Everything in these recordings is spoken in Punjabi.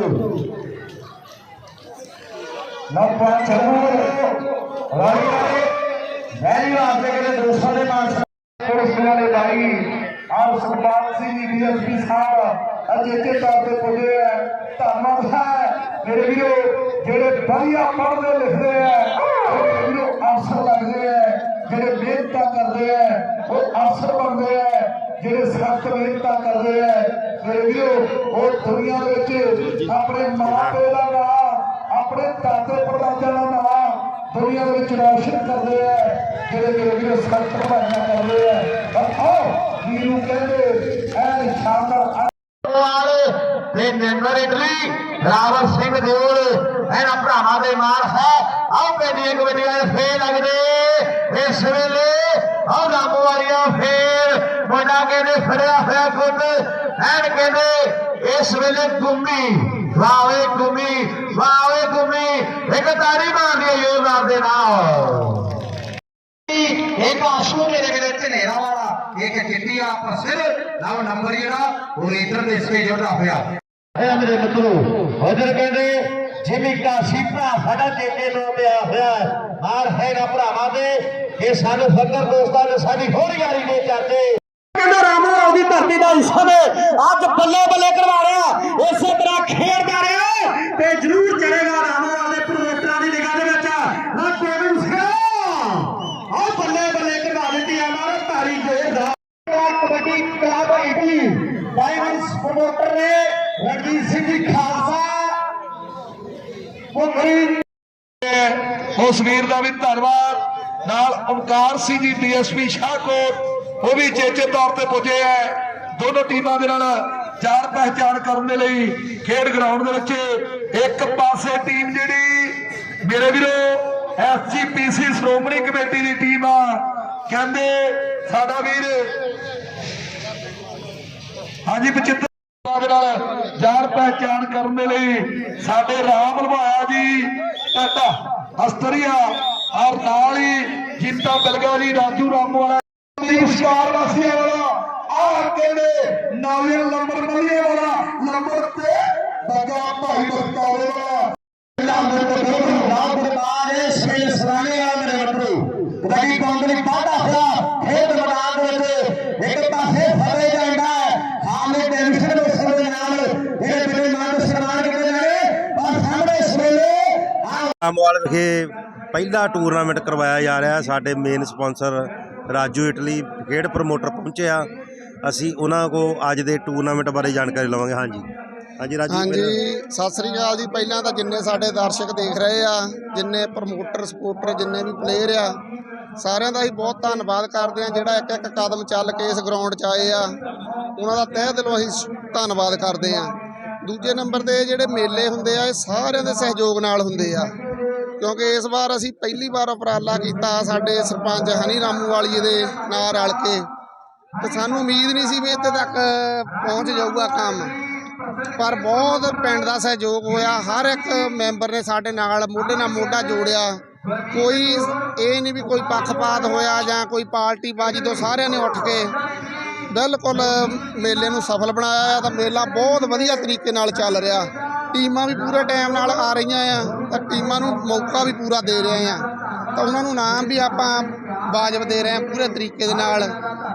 ਬੱਬੂ ਨਾ ਪੰਜ ਵੈਰੀ ਵਾਸਤੇ ਕਿਤੇ ਦੋਸਤਾਂ ਦੇ ਮਾਨ ਪੁਲਿਸਾਂ ਦੇ ਭਾਈ ਆਪ ਸੁਖਪਾਲ ਸਿੰਘ ਡੀਐਸਪੀ ਸਾਹਿਬ। ਅਜੇ ਤੌਰ ਤੇ ਪੁੱਜੇ ਹੈ ਧੰਨਵਾਦ ਹੈ ਮੇਰੇ ਵੀਰੋ, ਜਿਹੜੇ ਵਧੀਆ ਪੜ੍ਹਦੇ ਲਿਖਦੇ ਆ ਵੀਰੋ ਅਫਸਰ ਲੱਗਦੇ ਆ, ਜਿਹੜੇ ਮਿਹਨਤਾਂ ਕਰਦੇ ਆ, ਉਹ ਅਫਸਰ ਬਣਦੇ ਆ। ਜਿਹੜੇ ਸਖਤ ਮਿਹਨਤਾਂ ਕਰਦੇ ਹੈ ਮੇਰੇ ਵੀਰੋ, ਉਹ ਦੁਨੀਆ ਦੇ ਵਿੱਚ ਆਪਣੇ ਮਾਪੇ ਦਾ ਨਾਮ ਆਪਣੇ ਦਾਦੇ ਪੜਦਾਦਿਆਂ ਦਾ ਨਾਮ ਦੁਨੀਆ ਦੇ ਵਿੱਚ ਰੌਸ਼ਨ ਕਰਦੇ ਆ, ਜਿਹੜੇ ਮੇਰੇ ਵੀਰੋ ਸਖਤ ਪੜ੍ਹਾਈਆਂ ਕਰਦੇ ਆ। ਪਰ ਆਓ, ਵੀਰ ਕਹਿੰਦੇ ਐ ਸ਼ਾਨਦਾਰ ਤੇ ਮੈਂਬਰ ਇਟਲੀ, ਰਾਵਲ ਸਿੰਘ ਦਿਓਲ, ਇਹਨਾਂ ਭਰਾਵਾਂ ਦੇ ਮਾਰ ਹੈ। ਆਹ ਕਮੇਟੀਆਂ ਦੇ ਫੇਰ ਲੱਗਦੇ। ਇਸ ਵੇਲੇ ਆਹ ਰਾਮੋ ਵਾਲੀਆਂ ਫੇਰ ਮੁੰਡਾ ਕਹਿੰਦੇ ਫੜਿਆ ਹੋਇਆ ਗੁੱਟ ਐਨ ਕਹਿੰਦੇ ਇਸ ਵੇਲੇ ਗੁੰਮੀ ਵਾਵੇ ਗੁੰਮੀ ਵਾਵੇ ਗੁੰਮੀ। ਇੱਕ ਤਾੜੀ ਮਾਰਦੀ ਹੈ ਯੋਰਦਾਰ ਦੇ ਨਾਲ। ਇੱਕ ਆਸ਼ੂ ਮੇਰੇ ਕੋਲ ਝਨੇਰਾ ਵਾਲਾ ਇੱਕ ਚਿੱਟੀ ਆ ਪਰ ਸਿਰ ਨਵ ਨੰਬਰ ਜਿਹੜਾ ਉਹ ਲੀਡਰ ਦੇ ਇਸਕੇ ਜੁੜਦਾ ਹੋਇਆ। ਹੈ ਮੇਰੇ ਮਿੱਤਰੋ ਹਜ਼ਰ ਕਹਿੰਦੇ ਜਿਮੀ ਕਾਸੀ ਭਰਾ ਸਾਡਾ ਚੇਤੇ ਨੂੰ ਪਿਆ ਹੋਇਆ ਮਾਰ ਹੈਗਾ ਭਰਾਵਾਂ ਦੇ, ਇਹ ਸਾਨੂੰ ਫਕਰ ਦੋਸਤਾਂ ਨੇ ਸਾਡੀ ਹੋਰ ਯਾਰੀ ਦੇ ਚਰਚੇ ਕਹਿੰਦਾ, ਰਾਮੋ ਦੀ ਧਰਤੀ ਦਾ ਹਿੱਸਾ ਨੇ ਅੱਜ ਬੱਲੇ ਬੱਲੇ ਕਰਵਾ ਰਿਹਾ। ਇਸੇ ਤਰ੍ਹਾਂ ਖੇਡਦਾ ਰਿਹਾ। ਤੇ ਜ਼ਰੂਰ ਚੜੇਗਾ ਰਾਮੋ ਦੇ ਪ੍ਰਮੋਟਰਾਂ ਦੀ ਨਿਗਾਹ ਦੇ ਵਿੱਚ। ਨਾ ਕੇਵਨ ਸਿੰਘ ਆਹ ਬੱਲੇ ਬੱਲੇ ਕਰਵਾ ਦਿੱਤੀ ਆ ਮਾਰੋ ਤਾਰੀ ਜ਼ੋਰਦਾਰ kabaddi club Italy diamonds promoter ਨੇ ਰਣਜੀਤ ਸਿੰਘ ਜੀ ਖਾਲਸਾ ਉਹ ਉਸ ਵੀਰ ਦਾ ਵੀ ਧੰਨਵਾਦ। ਨਾਲ ਓਮਕਾਰ ਸਿੰਘ ਜੀ, ਡੀਐਸਪੀ ਸ਼ਾਹਕੋਟ, ਉਹ ਵੀ ਚੇਚੇ ਤੌਰ ਤੇ ਪੁੱਜੇ ਐ। ਦੋਨੋਂ ਟੀਮਾਂ ਦੇ ਨਾਲ ਜਾਣ ਪਹਿਚਾਣ ਕਰਨ ਦੇ ਲਈ ਖੇਡ ਗਰਾਊਂਡ ਦੇ ਵਿੱਚ ਇੱਕ ਪਾਸੇ ਟੀਮ ਜਿਹੜੀ, ਮੇਰੇ ਵੀਰੋ ਐਸਜੀਪੀਸੀ ਸ਼੍ਰੋਮਣੀ ਕਮੇਟੀ ਦੀ ਟੀਮ ਆ। ਕਹਿੰਦੇ ਸਾਡਾ ਵੀਰ, ਹਾਂਜੀ ਬਚਿੱਤਰ ਦੇ ਨਾਲ ਜਾਣ ਪਹਿਚਾਣ ਕਰਨ ਦੇ ਲਈ ਸਾਡੇ ਰਾਮ ਲਵਾਇਆ ਜੀ ਟਾਟਾ ਅਸਤਰੀਆ ਔਰ ਨਾਲ ਹੀ ਜਿੰਦਾ ਬਿਲਗਾ ਜੀ ਰਾਜੂ ਰਾਮੋ ਵਾਲਾ। ਦੀ ਵਿਸ਼ਾਲ ਵਾਸੀਆਂ ਵਾਲਾ। ਆ ਕਹਿੰਦੇ ਨੌਵੇਂ ਨੰਬਰ ਮਲੀਏ ਵਾਲਾ ਨੰਬਰ ਤੇ ਬਗਾ ਭਾਈ ਬਖਤਾਰੇ ਵਾਲਾ। ਰਾਮ ਦਰਬਾਰ ਇਸ ਵੇਲੇ। ਸਰਾਣੇ ਆ ਮੇਰੇ ਮਿੱਤਰੋ ਕਬੱਡੀ ਕੰਪਨੀ ਪਾਟਾ ਹੋਇਆ ਖੇਡ ਮੈਦਾਨ ਦੇ ਵਿੱਚ ਇੱਕ ਪਾਸੇ ਫੜੇ ਜਾਂਦਾ ਹਾਮੇ ਟੈਨਸ਼ਨ ਦੇ ਸਮੇਂ ਦੇ ਨਾਲ ਜਿਹੜੇ ਮੇਰੇ ਮਾਨ ਨੂੰ ਸਨਮਾਨ ਕੀਤੇ ਜਾਣੇ ਪਰ ਸਾਹਮਣੇ ਇਸ ਵੇਲੇ ਆ ਰਾਮਵਾਲ ਵਿਖੇ ਪਹਿਲਾ ਟੂਰਨਾਮੈਂਟ ਕਰਵਾਇਆ ਜਾ ਰਿਹਾ। ਸਾਡੇ ਮੇਨ ਸਪਾਂਸਰ ਰਾਜੂ ਇਟਲੀ ਖੇਡ ਪ੍ਰਮੋਟਰ ਪਹੁੰਚੇ ਆ। ਅਸੀਂ ਉਹਨਾਂ ਕੋ ਅੱਜ ਦੇ ਟੂਰਨਾਮੈਂਟ ਬਾਰੇ ਜਾਣਕਾਰੀ ਲਵਾਂਗੇ। ਹਾਂਜੀ। ਹਾਂਜੀ ਰਾਜੂ ਹਾਂਜੀ ਸਤਿ ਸ੍ਰੀ ਅਕਾਲ ਜੀ। ਪਹਿਲਾਂ ਤਾਂ ਜਿੰਨੇ ਸਾਡੇ ਦਰਸ਼ਕ ਦੇਖ ਰਹੇ ਆ ਜਿੰਨੇ ਪ੍ਰਮੋਟਰ ਸਪੋਰਟਰ ਜਿੰਨੇ ਵੀ ਪਲੇਅਰ ਆ ਸਾਰਿਆਂ ਦਾ ਹੀ ਬਹੁਤ ਧੰਨਵਾਦ ਕਰਦੇ ਆ। ਜਿਹੜਾ ਇੱਕ ਇੱਕ ਕਦਮ ਚੱਲ ਕੇ ਇਸ ਗਰਾਊਂਡ 'ਚ ਆਏ ਆ ਉਹਨਾਂ ਦਾ ਤਹਿ ਦਿਲੋਂ ਅਸੀਂ ਧੰਨਵਾਦ ਕਰਦੇ ਆ। ਦੂਜੇ ਨੰਬਰ ਤੇ ਜਿਹੜੇ ਮੇਲੇ ਹੁੰਦੇ ਆ ਇਹ ਸਾਰਿਆਂ ਦੇ ਸਹਿਯੋਗ ਨਾਲ ਹੁੰਦੇ ਆ। ਕਿਉਂਕਿ ਇਸ ਵਾਰ ਅਸੀਂ ਪਹਿਲੀ ਵਾਰ ਉਪਰਾਲਾ ਕੀਤਾ ਸਾਡੇ ਸਰਪੰਚ ਹਨੀ ਰਾਮੂ ਵਾਲੀਏ ਦੇ ਨਾਲ ਰਲ ਕੇ। ਤੇ ਸਾਨੂੰ ਉਮੀਦ ਨਹੀਂ ਸੀ ਵੀ ਇੱਥੇ ਤੱਕ ਪਹੁੰਚ ਜਾਊਗਾ ਕੰਮ। ਪਰ ਬਹੁਤ ਪਿੰਡ ਦਾ ਸਹਿਯੋਗ ਹੋਇਆ। ਹਰ ਇੱਕ ਮੈਂਬਰ ਨੇ ਸਾਡੇ ਨਾਲ, ਮੋਢੇ ਨਾਲ ਮੋਢਾ ਜੋੜਿਆ। ਕੋਈ ਇਹ ਨਹੀਂ ਵੀ ਕੋਈ ਪੱਖਪਾਤ ਹੋਇਆ ਜਾਂ ਕੋਈ ਪਾਰਟੀ ਬਾਜੀ ਤੋਂ ਸਾਰਿਆਂ ਨੇ ਉੱਠ ਕੇ ਬਿਲਕੁਲ ਮੇਲੇ ਨੂੰ ਸਫਲ ਬਣਾਇਆ ਤਾਂ ਮੇਲਾ ਬਹੁਤ ਵਧੀਆ ਤਰੀਕੇ ਨਾਲ ਚੱਲ ਰਿਹਾ। ਟੀਮਾਂ ਵੀ ਪੂਰੇ ਟਾਈਮ ਨਾਲ ਆ ਰਹੀਆਂ ਆ ਤਾਂ ਟੀਮਾਂ ਨੂੰ ਮੌਕਾ ਵੀ ਪੂਰਾ ਦੇ ਰਹੇ ਆ। ਤਾਂ ਉਹਨਾਂ ਨੂੰ ਨਾਮ ਵੀ ਆਪਾਂ ਵਾਜਬ ਦੇ ਰਹੇ ਆ ਪੂਰੇ ਤਰੀਕੇ ਦੇ ਨਾਲ।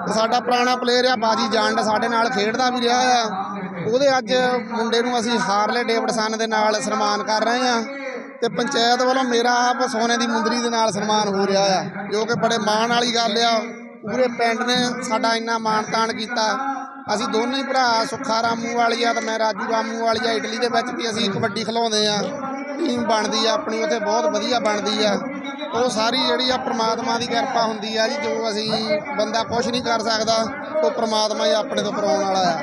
ਤੇ ਸਾਡਾ ਪੁਰਾਣਾ ਪਲੇਅਰ ਆ ਬਾਜੀ ਜੰਡ ਸਾਡੇ ਨਾਲ ਖੇਡਦਾ ਵੀ ਰਿਹਾ ਆ। ਉਹਦੇ ਅੱਜ ਮੁੰਡੇ ਨੂੰ ਅਸੀਂ ਹਾਰਲੇ ਡੇਵਿਡਸਨ ਦੇ ਨਾਲ ਸਨਮਾਨ ਕਰ ਰਹੇ ਆ। ਤੇ ਪੰਚਾਇਤ ਵੱਲੋਂ ਮੇਰਾ ਆਪ ਸੋਨੇ ਦੀ ਮੁੰਦਰੀ ਦੇ ਨਾਲ ਸਨਮਾਨ ਹੋ ਰਿਹਾ ਆ। ਜੋ ਕਿ ਬੜੇ ਮਾਣ ਵਾਲੀ ਗੱਲ ਆ। ਪੂਰੇ ਪਿੰਡ ਨੇ ਸਾਡਾ ਇੰਨਾ ਮਾਣ ਤਾਣ ਕੀਤਾ। ਅਸੀਂ ਦੋਨੇ ਭਰਾ ਸੁੱਖਾ ਰਾਮੂ ਵਾਲੀ ਆ ਤੇ ਮੈਂ ਰਾਜੂ ਰਾਮੂ ਵਾਲੀ ਆ ਇਟਲੀ ਦੇ ਵਿੱਚ ਵੀ ਅਸੀਂ ਕਬੱਡੀ ਖਿਲਾਉਂਦੇ ਆ ਟੀਮ ਬਣਦੀ ਆ ਆਪਣੀ, ਉੱਥੇ ਬਹੁਤ ਵਧੀਆ ਬਣਦੀ ਆ। ਉਹ ਸਾਰੀ ਜਿਹੜੀ ਆ ਪ੍ਰਮਾਤਮਾ ਦੀ ਕਿਰਪਾ ਹੁੰਦੀ ਆ ਜੀ, ਜੋ ਅਸੀਂ ਬੰਦਾ ਕੁਝ ਨਹੀਂ ਕਰ ਸਕਦਾ, ਉਹ ਪ੍ਰਮਾਤਮਾ ਹੀ ਆਪਣੇ ਤੋਂ ਕਰਾਉਣ ਵਾਲਾ ਆ।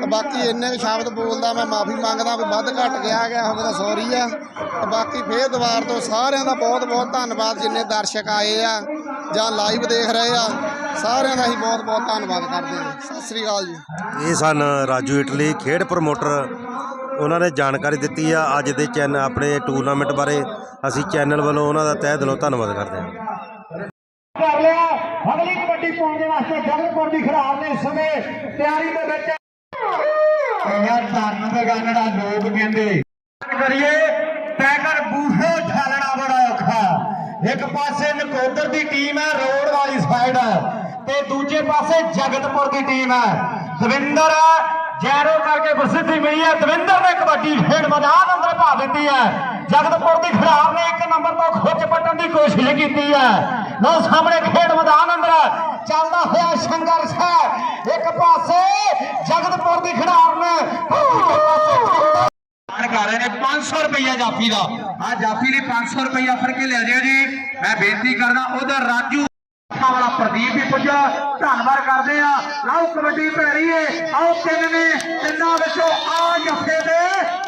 ਤੇ ਬਾਕੀ ਇੰਨੇ ਕੁ ਸ਼ਬਦ ਬੋਲਦਾ, ਮੈਂ ਮਾਫੀ ਮੰਗਦਾ ਵੀ ਵੱਧ ਘੱਟ ਗਿਆ ਗਿਆ ਹੋਵੇ ਤਾਂ ਸੌਰੀ ਆ। ਤੇ ਬਾਕੀ ਫੇਰ ਦੁਬਾਰ ਤੋਂ ਸਾਰਿਆਂ ਦਾ ਬਹੁਤ ਬਹੁਤ ਧੰਨਵਾਦ, ਜਿੰਨੇ ਦਰਸ਼ਕ ਆਏ ਆ ਜਾਂ ਲਾਈਵ ਦੇਖ ਰਹੇ ਆ। ਸਾਰਿਆਂ ਦਾ ਹੀ ਬਹੁਤ ਬਹੁਤ ਧੰਨਵਾਦ ਕਰਦੇ ਹਾਂ। ਸਤਿ ਸ੍ਰੀ ਅਕਾਲ ਜੀ। ਇਹ ਸਨ ਰਾਜੂ ਇਟਲੀ ਖੇਡ ਪ੍ਰਮੋਟਰ। ਉਹਨਾਂ ਨੇ ਜਾਣਕਾਰੀ ਦਿੱਤੀ ਆ ਅੱਜ ਦੇ ਚੈਨਲ ਆਪਣੇ ਟੂਰਨਾਮੈਂਟ ਬਾਰੇ। ਅਸੀਂ ਚੈਨਲ ਵੱਲੋਂ ਉਹਨਾਂ ਦਾ ਤਹਿ ਦਿਲੋਂ ਧੰਨਵਾਦ ਕਰਦੇ ਹਾਂ। ਕਰ ਲਿਆ। ਅਗਲੀ ਕਬੱਡੀ ਪਾਉਣ ਦੇ ਵਾਸਤੇ ਜਗਤਪੁਰ ਦੀ ਖਿਡਾਰ ਨੇ ਇਸ ਸਮੇਂ ਤਿਆਰੀ ਦੇ ਵਿੱਚ। ਯਾਰ ਧੰਨ ਬਗਾਨੜਾ ਲੋਕ ਕਹਿੰਦੇ ਕਰੀਏ ਟੈਗਰ ਬੂਹੇ ਠਾਲਣਾ ਬੜਾ ਔਖਾ। ਇੱਕ ਪਾਸੇ ਨਕੋਦਰ ਦੀ ਟੀਮ ਹੈ ਰੋਡ ਵਾਲੀ ਸਾਈਡ ਤੇ ਦੂਜੇ ਪਾਸੇ ਜਗਤਪੁਰ ਦੀ ਟੀਮ ਹੈ। ਦਵਿੰਦਰ ਜੈਰੋ ਕਰਕੇ ਪ੍ਰਸਿੱਧੀ ਮਿਲੀ ਹੈ। ਦਵਿੰਦਰ ਨੇ ਕਬੱਡੀ ਖੇਡ ਮੈਦਾਨ ਅੰਦਰ ਪਾ ਦਿੱਤੀ ਹੈ। ਜਗਤਪੁਰ ਦੀ ਖਿਡਾਰ ਨੇ ਇੱਕ ਨੰਬਰ ਤੋਂ ਖੁੱਚ ਪੱਟਣ ਦੀ ਕੋਸ਼ਿਸ਼ ਕੀਤੀ ਹੈ। ਲੋ ਸਾਹਮਣੇ ਖੇਡ ਮੈਦਾਨ ਅੰਦਰ ਚੱਲਦਾ ਹੋਇਆ ਸੰਘਰਸ਼ ਹੈ। ਇੱਕ ਪਾਸੇ ਜਗਤਪੁਰ ਦੀ ਖਿਡਾਰ ਨੇ ਕਰ ਰਹੇ ਨੇ 500 ਰੁਪਈਆ ਜਾਫੀ ਦਾ। ਆ ਜਾਫੀ ਲਈ 500 ਰੁਪਈਆ ਫੜ ਕੇ ਲੈ ਜਿਓ ਜੀ। ਮੈਂ ਬੇਨਤੀ ਕਰਦਾ ਉਧਰ ਰਾਜੂ ਅੱਖਾਂ ਵਾਲਾ ਪ੍ਰਦੀਪ ਵੀ ਪੁੱਜਾ ਧੰਨਵਾਦ ਕਰਦੇ ਆ ਲਓ ਕਬੱਡੀ ਪੈ ਰਹੀ ਏ ਆਓ ਤਿੰਨ ਨੇ ਤਿੰਨਾਂ ਵਿੱਚੋਂ ਆ ਜੱਫੇ ਦੇ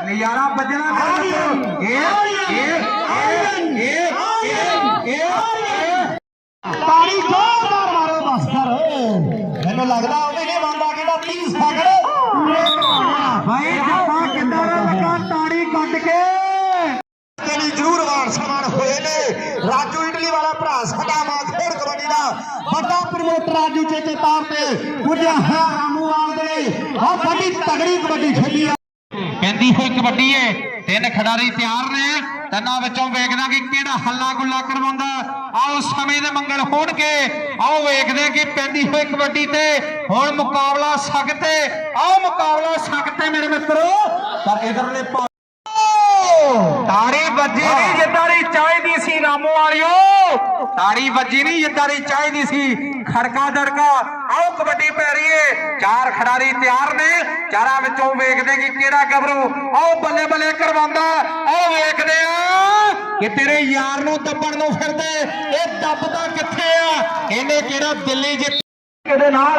ਨਜ਼ਾਰਾ ਵੱਜਣਾ ਕਰ ਇਹ ਇਹ ਇਹ ਇਹ ਇਹ ਇਹ ਤਾੜੀ ਜ਼ੋਰਦਾਰ ਮਾਰੋ ਬਸ ਕਰ ਮੈਨੂੰ ਲੱਗਦਾ ਉਹ ਵੀ ਨਹੀਂ ਮੰਨਦਾ ਕਿਹਦਾ 30 ਸੈਕਿੰਡ ਭਾਈ ਜੱਫਾ ਕਿੱਦਾਂ ਦਾ ਲੱਗਾ? ਤਾੜੀ ਕੱਢ ਕੇ। ਤੇ ਜ਼ਰੂਰ ਹੋਏ ਨੇ। ਰਾਜੂ ਇਟਲੀ ਵਾਲਾ ਭਰਾ ਸਾਡਾ ਵੱਡਾ ਪ੍ਰਮੋਟਰ ਰਾਜੂ ਚੇਤੇ ਤੌਰ ਤੇ। ਪੁੱਜਿਆ ਹੈ ਰਾਮੂਵਾਲ ਦੇ ਆ ਵੱਡੀ ਤਗੜੀ ਕਬੱਡੀ ਖੇਡੀ ਆ। ਕਹਿੰਦੀ ਹੋਈ ਕਬੱਡੀ ਏ। ਤਿੰਨ ਖਿਡਾਰੀ ਤਿਆਰ ਨੇ। ਤਿੰਨਾਂ ਵਿੱਚੋਂ ਵੇਖਦਾ ਕਿ ਕਿਹੜਾ ਹੱਲਾ ਗੁੱਲਾ ਕਰਵਾਉਂਦਾ। ਆਓ ਸਮੇਂ ਦੇ ਮੰਗਲ ਹੋਣਗੇ। ਆਓ ਵੇਖਦੇ ਕਿ ਪੈਂਦੀ ਹੋਈ ਕਬੱਡੀ ਤੇ ਹੁਣ ਮੁਕਾਬਲਾ ਸਖਤ ਆਓ ਮੁਕਾਬਲਾ ਸਖਤ ਮੇਰੇ ਮਿੱਤਰੋ। ਪਰ ਇਧਰਲੇ ਤਾੜੀ ਵੱਜੀ ਨਹੀਂ ਜਿੱਦਾਰੀ ਚਾਹੀਦੀ ਸੀ ਰਾਮੋ ਵਾਲਿਓ। ਤਾੜੀ ਵੱਜੀ ਨਹੀਂ ਜਿੱਦਾਰੀ ਚਾਹੀਦੀ ਸੀ। ਖੜਕਾ, ਦੜਕਾ। ਆਓ ਕਬੱਡੀ ਪੈ ਰਹੀ ਏ ਚਾਰ ਖਿਡਾਰੀ ਤਿਆਰ ਨੇ। ਚਾਰਾਂ ਵਿੱਚੋਂ ਵੇਖਦੇ ਕਿ ਕਿਹੜਾ ਗੱਭਰੂ। ਆਓ ਬੱਲੇ ਬੱਲੇ ਕਰਵਾਉਂਦਾ। ਆਓ ਵੇਖਦੇ ਆ ਕਿ ਤੇਰੇ ਯਾਰ ਨੂੰ ਦੱਬਣ ਨੂੰ ਫਿਰਦੇ। ਇਹ ਦੱਬਦਾ ਕਿੱਥੇ ਆ? ਇਹਨੇ ਕਿਹੜਾ ਦਿੱਲੀ ਜਿੱਤ ਦੇ ਨਾਲ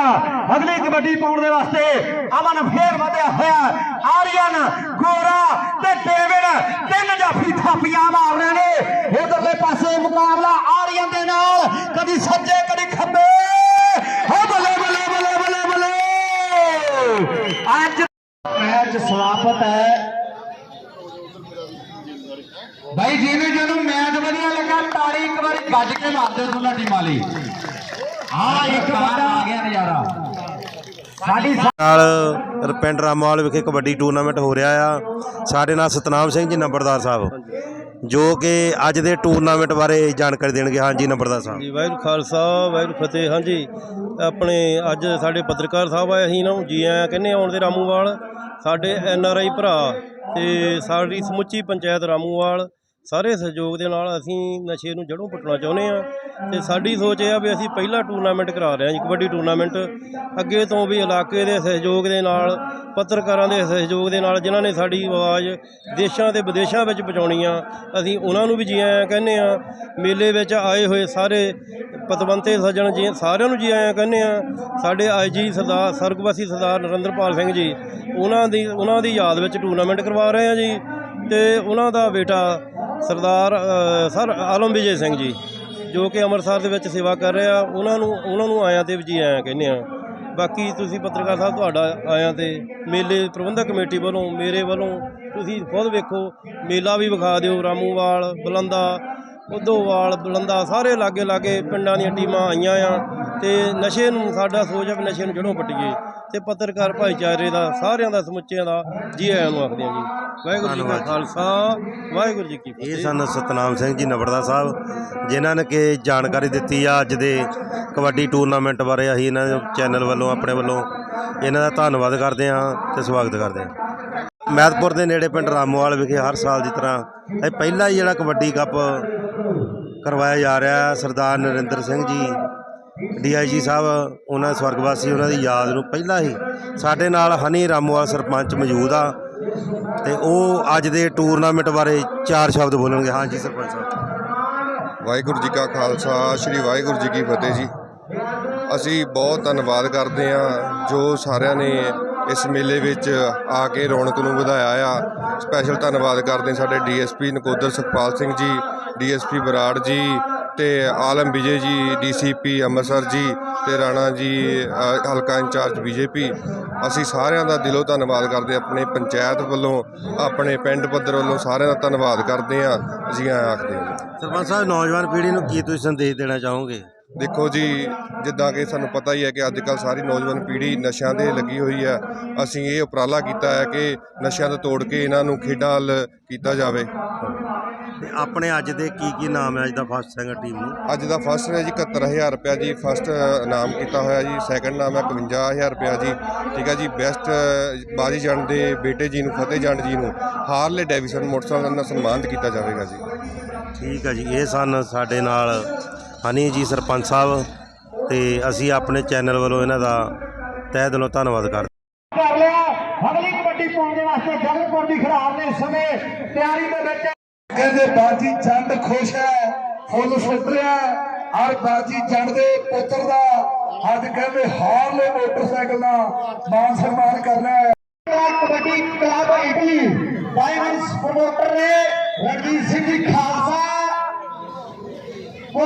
ਅਗਲੀ ਕਬੱਡੀ ਪਾਉਣ ਦੇ ਵਾਸਤੇ ਅਮਨ ਫੇਰ ਵਧਿਆ ਹੋਇਆ ਆਰੀਅਨ, ਗੋਰਾ ਤੇ ਡੇਵਿਡ, ਤਿੰਨ ਜਾਫੀ ਥਾਪੀਆਂ ਮਾਰ ਰਹੇ ਨੇ। ਉਧਰਲੇ ਪਾਸੇ ਮੁਕਾਬਲਾ ਆਰੀਅਨ ਦੇ ਨਾਲ, ਕਦੀ ਸੱਜੇ ਕਦੀ ਖੱਬੇ ਹੋ ਬੱਲੇ ਬੱਲੇ ਬੱਲੇ ਬੱਲੇ ਬੱਲੇ ਅੱਜ ਮੈਚ ਸਮਾਪਤ ਹੈ ਭਾਈ ਜਿਹਨੂੰ ਜਿਹਨੂੰ ਮੈਚ ਵਧੀਆ ਲੱਗਾ ਤਾੜੀ ਇੱਕ ਵਾਰੀ ਗੱਜ ਕੇ ਮਾਰ ਦਿਓ ਦੋਨਾਂ ਟੀਮਾਂ ਲਈ ਹਾਂ ਇੱਕ ਵਾਰ ਆ ਗਿਆ ਨਜ਼ਾਰਾ ਸਾਡੀ ਨਾਲ ਪਿੰਡ ਰਾਮਵਾਲ ਵਿਖੇ ਕਬੱਡੀ ਟੂਰਨਾਮੈਂਟ ਹੋ ਰਿਹਾ ਆ। ਸਾਡੇ ਨਾਲ ਸਤਨਾਮ ਸਿੰਘ ਜੀ, ਨੰਬਰਦਾਰ ਸਾਹਿਬ। ਜੋ ਕਿ ਅੱਜ ਦੇ ਟੂਰਨਾਮੈਂਟ ਬਾਰੇ ਜਾਣਕਾਰੀ ਦੇਣਗੇ। ਹਾਂਜੀ, ਨੰਬਰਦਾਰ ਸਾਹਿਬ। ਜੀ, ਵਾਹਿਗੁਰੂ ਖਾਲਸਾ, ਵਾਹਿਗੁਰੂ ਫਤਿਹ। ਹਾਂਜੀ, ਆਪਣੇ ਅੱਜ ਸਾਡੇ ਪੱਤਰਕਾਰ ਸਾਹਿਬ ਆਏ, ਅਸੀਂ ਇਹਨਾਂ ਨੂੰ ਜੀ ਆਇਆਂ ਕਹਿੰਦੇ ਆਉਣ ਦੇ ਰਾਮੂਵਾਲ ਸਾਡੇ ਐਨ ਆਰ ਆਈ ਭਰਾ ਤੇ ਸਾਡੀ ਸਮੁੱਚੀ ਪੰਚਾਇਤ ਰਾਮੂਵਾਲ ਸਾਰੇ ਸਹਿਯੋਗ ਦੇ ਨਾਲ ਅਸੀਂ ਨਸ਼ੇ ਨੂੰ ਜੜੋਂ ਪੁੱਟਣਾ ਚਾਹੁੰਦੇ ਆ ਤੇ ਸਾਡੀ ਸੋਚ ਇਹ ਆ ਵੀ ਅਸੀਂ ਪਹਿਲਾ ਟੂਰਨਾਮੈਂਟ ਕਰਾ ਰਹੇ ਹਾਂ ਜੀ, ਕਬੱਡੀ ਟੂਰਨਾਮੈਂਟ। ਅੱਗੇ ਤੋਂ ਵੀ ਇਲਾਕੇ ਦੇ ਸਹਿਯੋਗ ਦੇ ਨਾਲ, ਪੱਤਰਕਾਰਾਂ ਦੇ ਸਹਿਯੋਗ ਦੇ ਨਾਲ, ਜਿਨ੍ਹਾਂ ਨੇ ਸਾਡੀ ਆਵਾਜ਼ ਦੇਸ਼ਾਂ ਤੇ ਵਿਦੇਸ਼ਾਂ ਵਿੱਚ ਪਹੁੰਚਾਉਣੀ ਆ, ਅਸੀਂ ਉਹਨਾਂ ਨੂੰ ਵੀ ਜੀ ਆਇਆਂ ਕਹਿੰਦੇ ਆ ਮੇਲੇ ਵਿੱਚ ਆਏ ਹੋਏ ਸਾਰੇ ਪਤਵੰਤੇ ਸੱਜਣ ਜੀ, ਸਾਰਿਆਂ ਨੂੰ ਜੀ ਆਇਆਂ ਕਹਿੰਦੇ ਆ ਸਾਡੇ ਆਈਜੀ ਸਰਦਾਰ ਸਰਗਵਾਸੀ ਸਰਦਾਰ ਨਰਿੰਦਰਪਾਲ ਸਿੰਘ ਜੀ, ਉਹਨਾਂ ਦੀ ਉਹਨਾਂ ਦੀ ਯਾਦ ਵਿੱਚ ਟੂਰਨਾਮੈਂਟ ਕਰਵਾ ਰਹੇ ਆ ਜੀ, ਤੇ ਉਹਨਾਂ ਦਾ ਬੇਟਾ ਸਰਦਾਰ ਸਰ, ਆਲਮ ਵਿਜੇ ਸਿੰਘ ਜੀ, ਜੋ ਕਿ ਅੰਮ੍ਰਿਤਸਰ ਦੇ ਵਿੱਚ ਸੇਵਾ ਕਰ ਰਹੇ ਆ, ਉਹਨਾਂ ਨੂੰ ਉਹਨਾਂ ਨੂੰ ਆਇਆਂ ਤੇ ਵੀ ਜੀ ਆਇਆਂ ਕਹਿੰਦੇ ਆ। ਬਾਕੀ ਤੁਸੀਂ ਪੱਤਰਕਾਰ ਸਾਹਿਬ ਤੁਹਾਡਾ ਆਇਆਂ ਤੇ, ਮੇਲੇ ਪ੍ਰਬੰਧਕ ਕਮੇਟੀ ਵੱਲੋਂ, ਮੇਰੇ ਵੱਲੋਂ, ਤੁਸੀਂ ਖੁਦ ਵੇਖੋ, ਮੇਲਾ ਵੀ ਵਿਖਾ ਦਿਓ, ਰਾਮੂਵਾਲ, ਬਲੰਦਾ, ਉਦੋਵਾਲ, ਬਲੰਦਾ, ਸਾਰੇ ਲਾਗੇ ਲਾਗੇ ਪਿੰਡਾਂ ਦੀਆਂ ਟੀਮਾਂ ਆਈਆਂ ਆ, ਤੇ ਨਸ਼ੇ ਨੂੰ, ਸਾਡਾ ਸੋਚ ਹੈ ਵੀ ਨਸ਼ੇ ਨੂੰ ਜੜੋਂ ਪੱਟੀਏ। ਤੇ ਪੱਤਰਕਾਰ ਭਾਈਚਾਰੇ ਦਾ ਸਾਰਿਆਂ ਦਾ ਸਮੁੱਚਿਆਂ ਦਾ ਜੀ ਆਇਆਂ ਨੂੰ ਆਖਦੇ ਹਾਂ ਜੀ। ਵਾਹਿਗੁਰੂ ਜੀ ਕਾ। ਖਾਲਸਾ ਵਾਹਿਗੁਰੂ ਜੀ ਕੀ ਇਹ ਫਤਿਹ। ਸਨ ਸਤਨਾਮ ਸਿੰਘ ਜੀ ਨੰਬਰਦਾਰ ਸਾਹਿਬ ਜਿਨ੍ਹਾਂ ਨੇ ਕਿ ਜਾਣਕਾਰੀ ਦਿੱਤੀ ਆ ਅੱਜ ਦੇ ਕਬੱਡੀ ਟੂਰਨਾਮੈਂਟ ਬਾਰੇ। ਅਸੀਂ ਇਹਨਾਂ ਦੇ ਚੈਨਲ ਵੱਲੋਂ ਆਪਣੇ ਵੱਲੋਂ ਇਹਨਾਂ ਦਾ ਧੰਨਵਾਦ ਕਰਦੇ ਹਾਂ ਤੇ ਸਵਾਗਤ ਕਰਦੇ ਹਾਂ ਮੈਦਪੁਰ ਦੇ ਨੇੜੇ ਪਿੰਡ ਰਾਮੋਵਾਲ ਵਿਖੇ ਹਰ ਸਾਲ ਦੀ ਤਰ੍ਹਾਂ ਇਹ ਪਹਿਲਾ ਹੀ ਜਿਹੜਾ ਕਬੱਡੀ ਕੱਪ ਕਰਵਾਇਆ ਜਾ ਰਿਹਾ ਸਰਦਾਰ ਨਰਿੰਦਰ ਸਿੰਘ ਜੀ ਡੀਆਈਜੀ ਸਾਹਿਬ, ਉਹਨਾਂ ਸਵਰਗਵਾਸੀ, ਉਹਨਾਂ ਦੀ ਯਾਦ ਨੂੰ ਪਹਿਲਾਂ ਹੀ ਸਾਡੇ ਨਾਲ ਹਨੀ ਰਾਮੋਵਾਲ ਸਰਪੰਚ ਮੌਜੂਦ ਆ ਤੇ ਉਹ ਅੱਜ ਦੇ ਟੂਰਨਾਮੈਂਟ ਬਾਰੇ ਚਾਰ ਸ਼ਬਦ ਬੋਲਣਗੇ। ਹਾਂਜੀ ਸਰਪੰਚ ਸਾਹਿਬ। ਵਾਹਿਗੁਰੂ ਜੀ ਕਾ ਖਾਲਸਾ, ਸ੍ਰੀ ਵਾਹਿਗੁਰੂ ਜੀ ਕੀ ਫਤਿਹ ਜੀ। ਅਸੀਂ ਬਹੁਤ ਧੰਨਵਾਦ ਕਰਦੇ ਹਾਂ ਜੋ ਸਾਰਿਆਂ ਨੇ ਇਸ ਮੇਲੇ ਵਿੱਚ ਆ ਕੇ ਰੌਣਕ ਨੂੰ ਵਧਾਇਆ ਆ। ਸਪੈਸ਼ਲ ਧੰਨਵਾਦ ਕਰਦੇ ਹਾਂ ਸਾਡੇ ਡੀਐਸਪੀ ਨਕੋਦਰ ਸੁਖਪਾਲ ਸਿੰਘ ਜੀ, ਡੀਐਸਪੀ ਬਰਾੜ ਜੀ ਤੇ ਆਲਮ ਵਿਜੇ ਜੀ ਡੀਸੀਪੀ ਅੰਮ੍ਰਿਤਸਰ ਜੀ ਤੇ ਰਾਣਾ ਜੀ ਅ, ਹਲਕਾ ਇੰਚਾਰਜ ਬੀਜੇਪੀ ਅਸੀਂ ਸਾਰਿਆਂ ਦਾ ਦਿਲੋਂ ਧੰਨਵਾਦ ਕਰਦੇ ਹਾਂ। ਆਪਣੇ ਪੰਚਾਇਤ ਵੱਲੋਂ ਆਪਣੇ ਪਿੰਡ ਪੱਧਰ ਵੱਲੋਂ ਸਾਰਿਆਂ ਦਾ ਧੰਨਵਾਦ ਕਰਦੇ ਹਾਂ ਅਸੀਂ ਐਂ ਆਖਦੇ ਹਾਂ। ਸਰਪੰਚ ਸਾਹਿਬ ਨੌਜਵਾਨ ਪੀੜ੍ਹੀ ਨੂੰ ਕੀ ਤੁਸੀਂ ਸੰਦੇਸ਼ ਦੇਣਾ ਚਾਹੋਗੇ ਦੇਖੋ ਜੀ ਜਿੱਦਾਂ ਕਿ ਸਾਨੂੰ ਪਤਾ ਹੀ ਹੈ ਕਿ ਅੱਜ ਕੱਲ ਸਾਰੀ ਨੌਜਵਾਨ ਪੀੜ੍ਹੀ ਨਸ਼ਿਆਂ ਦੇ ਲੱਗੀ ਹੋਈ ਹੈ ਅਸੀਂ ਇਹ ਉਪਰਾਲਾ ਕੀਤਾ ਹੈ ਕਿ ਨਸ਼ਿਆਂ ਤੋਂ ਤੋੜ ਕੇ ਇਹਨਾਂ ਨੂੰ ਖੇਡਾਂ ਵੱਲ ਕੀਤਾ ਜਾਵੇ ਤੇ ਆਪਣੇ ਅੱਜ ਦੇ ਕੀ ਕੀ ਨਾਮ ਹੈ ਅੱਜ ਦਾ ਫਸਟ ਸਿੰਗਰ ਟੀਮ ਨੂੰ? ਅੱਜ ਦਾ ਫਸਟ ਹੈ ਜੀ 71000 ਰੁਪਇਆ ਜੀ ਫਸਟ ਨਾਮ ਕੀਤਾ ਹੋਇਆ ਜੀ ਸੈਕੰਡ ਨਾਮ ਹੈ 51000 ਰੁਪਇਆ ਜੀ ਠੀਕ ਹੈ ਜੀ ਬੈਸਟ ਬਾਜੀ ਜੰਡ ਦੇ ਬੇਟੇ ਜੀ ਨੂੰ ਫਤਿਹ ਜੰਡ ਜੀ ਨੂੰ ਹਾਰਲੇ ਡੈਵਿਸਨ ਮੋਟਰਸਾਈਕਲ ਨਾਲ ਸਨਮਾਨਿਤ ਕੀਤਾ ਜਾਵੇਗਾ ਜੀ। ਠੀਕ ਹੈ ਜੀ ਇਹ ਸਨ ਸਾਡੇ ਨਾਲ ਹਨੀ ਜੀ ਸਰਪੰਚ ਸਾਹਿਬ ਤੇ ਅਸੀਂ ਆਪਣੇ ਚੈਨਲ ਵੱਲੋਂ ਇਹਨਾਂ ਦਾ ਤਹਿ ਦਿਲੋਂ ਧੰਨਵਾਦ ਕਰਦੇ ਕਰ ਲਿਆ ਅਗਲੀ ਕਬੱਡੀ ਪਾਉਣ ਦੇ ਵਾਸਤੇ ਜਗਤਪੁਰ ਦੀ ਖਿਡਾਰ ਨੇ ਇਸ ਸਮੇਂ ਤਿਆਰੀ ਦੇ ਵਿੱਚ ਕਹਿੰਦੇ ਬਾਜੀ ਚੰਦ ਖੁਸ਼ ਹੈ, ਫੁੱਲ ਸੁੱਟ ਰਿਹਾ ਬਾਜੀ ਚੰਦ ਦੇ ਪੁੱਤਰ ਦਾ, ਅੱਜ ਕਹਿੰਦੇ ਹਾਰਲੇ ਮੋਟਰਸਾਈਕਲ ਦਾ ਮਾਨ ਸਨਮਾਨ ਕਰਨਾ ਹੈ। Kabaddi club Italy diamonds promoter ਨੇ ਰਣਜੀਤ ਸਿੰਘ ਜੀ ਖਾਲਸਾ। ਉਹ